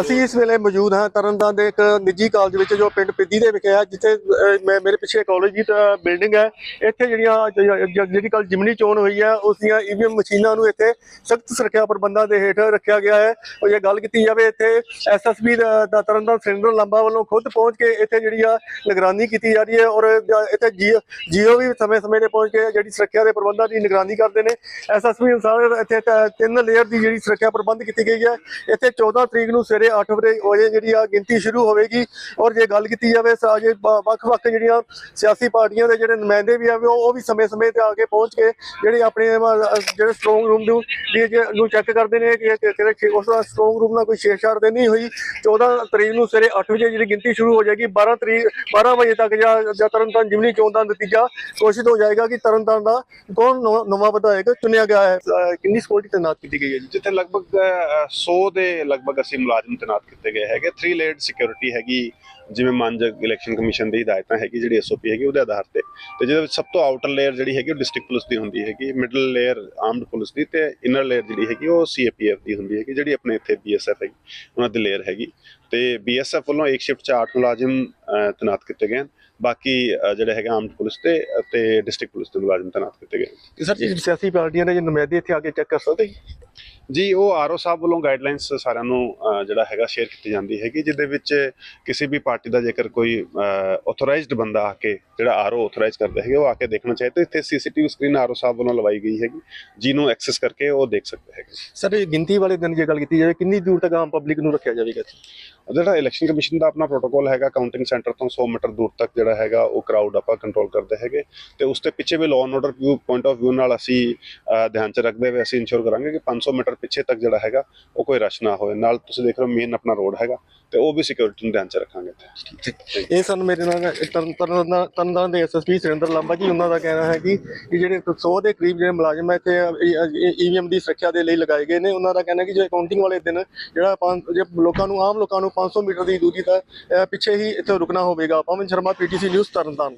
ਅਸੀਂ ਇਸ ਵੇਲੇ ਮੌਜੂਦ ਹਾਂ ਤਰਨਤਾਰਨ ਦੇ ਇੱਕ ਨਿੱਜੀ ਕਾਲਜ ਵਿੱਚ ਜੋ ਪਿੰਡ ਪਿੱਦੀ ਦੇ ਵਿਖੇ ਹੈ ਜਿੱਥੇ ਮੈਂ, ਮੇਰੇ ਪਿੱਛੇ ਕਾਲਜ ਦੀ ਬਿਲਡਿੰਗ ਹੈ। ਇੱਥੇ ਜਿਹੜੀਆਂ ਜਿਹੜੀ ਕੱਲ ਜਿਮਨੀ ਚੋਣ ਹੋਈ ਹੈ, ਉਸ ਦੀਆਂ ਈਵੀਐਮ ਮਸ਼ੀਨਾਂ ਨੂੰ ਇੱਥੇ ਸਖਤ ਸੁਰੱਖਿਆ ਪ੍ਰਬੰਧਾਂ ਦੇ ਹੇਠ ਰੱਖਿਆ ਗਿਆ ਹੈ। ਔਰ ਜੇ ਗੱਲ ਕੀਤੀ ਜਾਵੇ, ਇੱਥੇ ਐਸਐਸਬੀ ਦਾ ਦਾ ਤਰਨਤਾਰਨ ਸਿੰਡਰ ਲੰਬਾ ਵੱਲੋਂ ਖੁਦ ਪਹੁੰਚ ਕੇ ਇੱਥੇ ਜਿਹੜੀ ਆ ਨਿਗਰਾਨੀ ਕੀਤੀ ਜਾ ਰਹੀ ਹੈ ਔਰ ਜ- ਇੱਥੇ ਜੀਓ ਜੀਓ ਵੀ ਸਮੇਂ-ਸਮੇਂ ਤੇ ਪਹੁੰਚ ਕੇ ਜਿਹੜੀ ਸੁਰੱਖਿਆ ਦੇ ਪ੍ਰਬੰਧਾਂ ਦੀ ਨਿਗਰਾਨੀ ਕਰਦੇ ਨੇ। ਐਸਐਸਬੀ ਅਨੁਸਾਰ ਇੱਥੇ ਤਿੰਨ ਲੇਅਰ ਦੀ ਜਿਹੜੀ ਸੁਰੱਖਿਆ ਪ੍ਰਬੰਧ ਕੀਤੀ ਗਈ ਹੈ। ਇੱਥੇ 14 ਤਰੀਕ ਨੂੰ ਸਵੇਰੇ 8 ਵਜੇ ਵਜੇ ਜਿਹੜੀ ਆ ਗਿਣਤੀ ਸ਼ੁਰੂ ਹੋਵੇਗੀ ਔਰ ਜੇ ਗੱਲ ਕੀਤੀ ਜਾਵੇ ਬ- ਵੱਖ-ਵੱਖ ਜਿਹੜੀਆਂ ਸਿਆਸੀ ਪਾਰਟੀਆਂ ਦੇ ਜਿਹੜੇ ਨੁਮਾਇੰਦੇ ਵੀ ਆ ਉਹ ਵੀ ਸਮੇਂ-ਸਮੇਂ ਤੇ ਆ ਕੇ ਪਹੁੰਚ ਕੇ ਜਿਹੜੇ ਆਪਣੇ ਜਿਹੜੇ ਸਟਰੋਂਗ ਰੂਮ ਨੂੰ ਵੀ ਜੇ- ਨੂੰ ਚੈੱਕ ਕਰਦੇ ਨੇ ਕਿ ਕਿਹੜੇ ਉਸ ਦਾ ਸਟਰੋਂਗ ਰੂਮ ਨਾਲ ਕੋਈ ਛੇੜਛਾੜ ਤੇ ਨਹੀਂ ਹੋਈ। 14 ਤਰੀਕ ਨੂੰ ਸਵੇਰੇ 8 ਵਜੇ ਜਿਹੜੀ ਗਿਣਤੀ ਸ਼ੁਰੂ ਹੋ ਜਾਏਗੀ 12 ਤਰੀਕ 12 ਵਜੇ ਤੱਕ ਜਾਂ ਜਾਂ ਤਰਨਤਾਰਨ ਜਿਮਨੀ ਚੋਣ ਦਾ ਨਤੀਜਾ ਘੋਸ਼ਿਤ ਹੋ ਜਾਏਗਾ ਕਿ ਤਰਨਤਾਰਨ ਦਾ ਕੌਣ ਨਵਾਂ- ਨਵਾਂ ਵਿਧਾਇਕ ਚੁਣਿਆ ਗਿਆ ਹੈ। ਕਿੰਨੀ ਸਕਿਉਰਟੀ ਤੈਨਾਤ ਕੀਤੀ ਗਈ ਹੈ ਜੀ? ਜਿੱਥੇ ਲਗਭਗ ਅਹ, 100 ਦੇ ਲਗਭਗ ਅਸੀਂ ਮੁਲਾਜ਼ਮ ਤੈਨਾਤ ਕੀਤੇ ਗਏ ਹੈਗੇ। 3 ਲੇਅਰਡ ਸਿਕਿਉਰਿਟੀ ਹੈਗੀ ਜਿਵੇਂ ਮਾਨਜਕ ਇਲੈਕਸ਼ਨ ਕਮਿਸ਼ਨ ਦੀ ਹਦਾਇਤਾਂ ਹੈਗੀ ਜਿਹੜੀ ਐਸਓਪੀ ਹੈਗੀ ਉਹਦੇ ਆਧਾਰ ਤੇ। ਤੇ ਜਿਹਦੇ ਵਿੱਚ ਸਭ ਤੋਂ ਆਊਟਰ ਲੇਅਰ ਜਿਹੜੀ ਹੈਗੀ ਉਹ ਡਿਸਟ੍ਰਿਕਟ ਪੁਲਿਸ ਦੀ ਹੁੰਦੀ ਹੈਗੀ ਮਿਡਲ ਲੇਅਰ ਆਰਮਡ ਪੁਲਿਸ ਦੀ ਤੇ ਇਨਰ ਲੇਅਰ ਜਿਹੜੀ ਹੈਗੀ ਉਹ ਸੀਏਪੀਐਫ ਦੀ ਹੁੰਦੀ ਹੈਗੀ ਜਿਹੜੀ ਆਪਣੇ ਇੱਥੇ ਬੀਐਸਐਫ ਹੈਗੀ ਉਹਨਾਂ ਦੀ ਲੇਅਰ ਹੈਗੀ। ਤੇ ਬੀਐਸਐਫ ਵੱਲੋਂ ਇੱਕ ਸ਼ਿਫਟ 'ਚ 8 ਮੁਲਾਜ਼ਮ ਤੈਨਾਤ ਕੀਤੇ ਗਏ ਬਾਕੀ ਜਿਹੜੇ ਹੈਗੇ ਆਰਮਡ ਪੁਲਿਸ ਤੇ ਤੇ ਡਿਸਟ੍ਰਿਕਟ ਪੁਲਿਸ ਦੇ ਮੁਲਾਜ਼ਮ ਤੈਨਾਤ ਕੀਤੇ ਗਏ। ਸਰ ਜੀ। ਸਿਆਸੀ ਪਾਰਟੀਆਂ ਦੇ ਜੇ ਨੁਮਾਇੰਦੇ ਇੱਥੇ ਆ ਕੇ ਚੈੱਕ ਕਰ ਸਕਦੇ ਜੀ ਜੀ ਉਹ ਆਰਓ ਸਾਹਿਬ ਵੱਲੋਂ ਗਾਈਡਲਾਈਨਸ ਸਾਰਿਆਂ ਨੂੰ ਜਿਹੜਾ ਹੈਗਾ ਸ਼ੇਅਰ ਕੀਤੀ ਜਾਂਦੀ ਹੈਗੀ, ਜਿਹਦੇ ਵਿੱਚ ਕਿਸੇ ਵੀ ਪਾਰਟੀ ਦਾ ਜੇਕਰ ਕੋਈ ਆਥੋਰਾਈਜ਼ਡ ਬੰਦਾ ਆ ਕੇ ਜਿਹੜਾ ਆਰਓ ਆਥੋਰਾਈਜ਼ ਕਰਦਾ ਹੈਗਾ ਉਹ ਆ ਕੇ ਦੇਖਣਾ ਚਾਹੇ ਤਾਂ ਇੱਥੇ ਸੀਸੀਟੀਵੀ ਸਕਰੀਨ ਆਰਓ ਸਾਹਿਬ ਵੱਲੋਂ ਲਵਾਈ ਗਈ ਹੈਗੀ ਜਿਹਨੂੰ ਐਕਸੈਸ ਕਰਕੇ ਉਹ ਦੇਖ ਸਕਦੇ ਹੈਗੇ। ਸਰ ਇਹ ਗਿਣਤੀ ਵਾਲੇ ਦਿਨ ਜੇ ਗੱਲ ਕੀਤੀ ਜਾਵੇ ਕਿੰਨੀ ਦੂਰ ਤੱਕ ਆਮ ਪਬਲਿਕ ਨੂੰ ਰੱਖਿਆ ਜਾਵੇਗਾ? ਜਿਹੜਾ ਇਲੈਕਸ਼ਨ ਕਮਿਸ਼ਨ ਦਾ ਆਪਣਾ ਪ੍ਰੋਟੋਕਾਲ ਹੈਗਾ ਕਾਊਂਟਿੰਗ ਸੈਂਟਰ ਤੋਂ 100 ਮੀਟਰ ਦੂਰ ਤੱਕ ਜਿਹੜਾ ਹੈਗਾ ਉਹ ਕਰਾਊਡ ਆਪਾਂ ਕੰਟਰੋਲ ਕਰਦੇ ਹੈਗੇ। ਤੇ ਉਸ ਤੇ ਪਿੱਛੇ ਵੀ law and order view point of view ਨਾਲ ਅਸੀਂ ਧਿਆਨ ਚ ਰੱਖਦੇ ਹੋਏ ਅਸੀਂ ਇੰਸ਼ੋਰ ਕਰਾਂਗੇ ਕਿ 500 ਮੀਟਰ ਪਿੱਛੇ ਤੱਕ ਜਿਹੜਾ ਹੈਗਾ ਉਹ ਕੋਈ ਰਸ਼ ਨਾ ਹੋਏ। ਨਾਲ ਤੁਸੀਂ ਦੇਖ ਰਹੇ ਹੋ ਮੇਨ ਆਪਣਾ ਰੋਡ ਹੈਗਾ ਤੇ ਉਹ ਵੀ ਸਿਕਿਉਰਿਟੀ ਨੂੰ ਧਿਆਨ ਚ ਰੱਖਾਂਗੇ ਇਹ ਸਨ ਮੇਰੇ ਨਾਲ ਤਰਨ ਤਰਨ ਤਰਨਤਾਰਨ ਦੇ ਐਸਐਸਪੀ ਸੁਰਿੰਦਰ ਲਾਂਬਾ ਜੀ, ਉਹਨਾਂ ਦਾ ਕਹਿਣਾ ਹੈ ਕਿ ਕਿ ਜਿਹੜੇ 100 ਦੇ ਕਰੀਬ ਜਿਹੜੇ ਮੁਲਾਜ਼ਮ ਇੱਥੇ ਈਵੀਐਮ ਦੀ ਸੁਰੱਖਿਆ ਦੇ ਲਈ ਲਗਾਏ ਗਏ ਨੇ। ਉਹਨਾਂ ਦਾ ਕਹਿਣਾ ਕਿ ਜੇ ਕਾਊਂਟਿੰਗ ਵਾਲੇ ਦਿਨ ਜਿਹੜਾ ਜੇ ਲੋਕਾਂ ਨੂੰ, ਆਮ ਲੋਕਾਂ ਨੂੰ 500 ਮੀਟਰ ਦੀ ਦੂਰੀ ਦਾ ਪਿੱਛੇ ਹੀ ਇੱਥੇ ਰੁਕਣਾ ਹੋਵੇਗਾ। Pawan Sharma, PTC news, Tarn Taran.